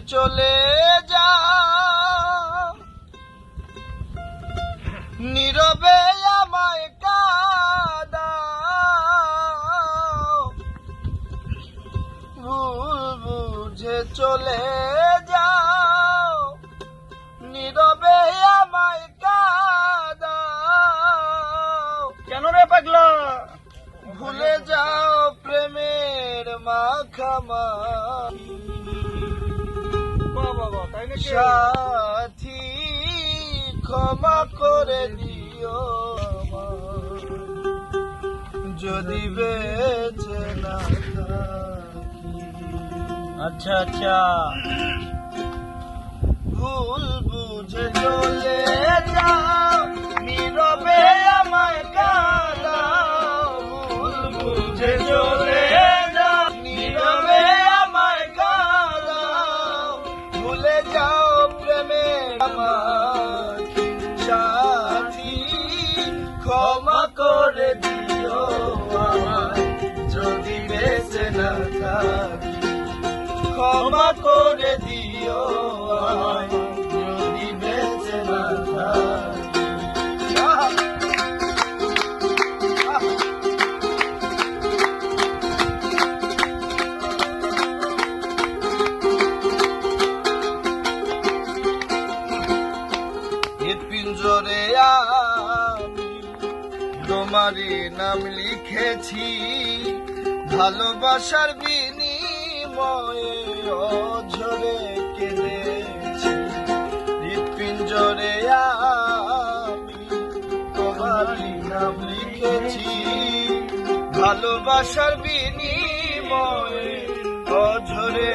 চলে যা। নীরবে আমায় কাদা। ভুল বুঝে চলে যাও। নীরবে আমায় কাদাও কেন রে পাগলা? ভুলে যাও প্রেমের মাখামা সাথী ক্ষমা করে দিও যদি বেঁচে না আচ্ছা আচ্ছা। ভুল বুঝে চলে যাও নীরবে আমার সাথী ক্ষমা করে দিও আমায়। যদি বেঁচে না থাকি ক্ষমা করে দিও আমি তোমারই নাম লিখেছি, ভালোবাসার বিনিময়ে অঝরে কেঁদেছি। হৃৎপিঞ্জরে তোমারই নাম লিখেছি, ভালোবাসার বিনিময়ে অঝরে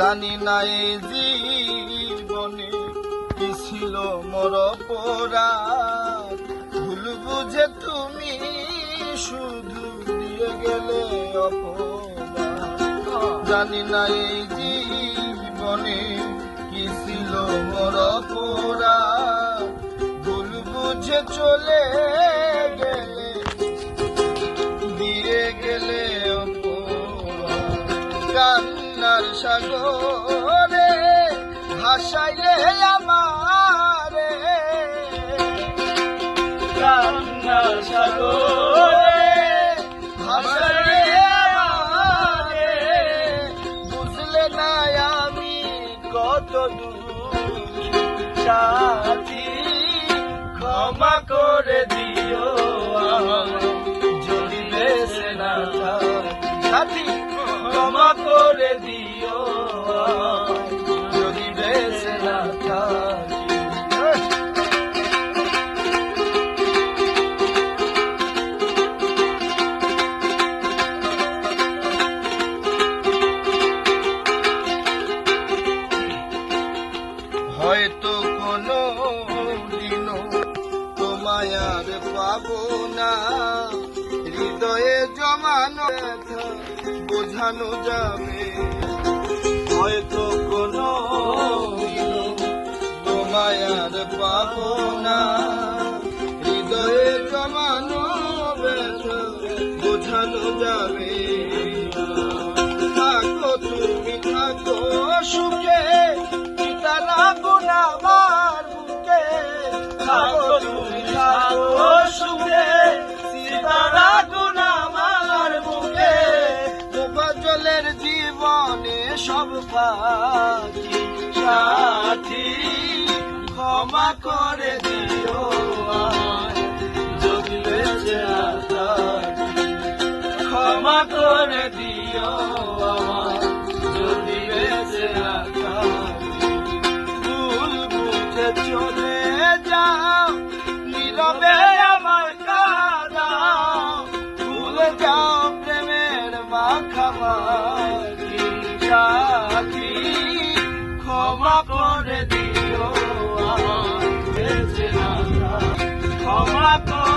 জানি নাই জীবনে কি ছিল মর পরার ভুল বুঝে তুমি শুধু দিয়ে গেলে জানি নাই জীবনে কি ছিল মর পরার ভুল বুঝে চলে Oh. জমানো বোঝানো যাবে। হয়তো কোনো তোমায় আর পাবো না। হৃদয়ে জমানো বোঝানো যাবে। জীবনে সব পাখি সাথী ক্ষমা করে দিও না থাকি করে দিও আমার পাখি ক্ষমা করে দিও আমার ক্ষমা করে।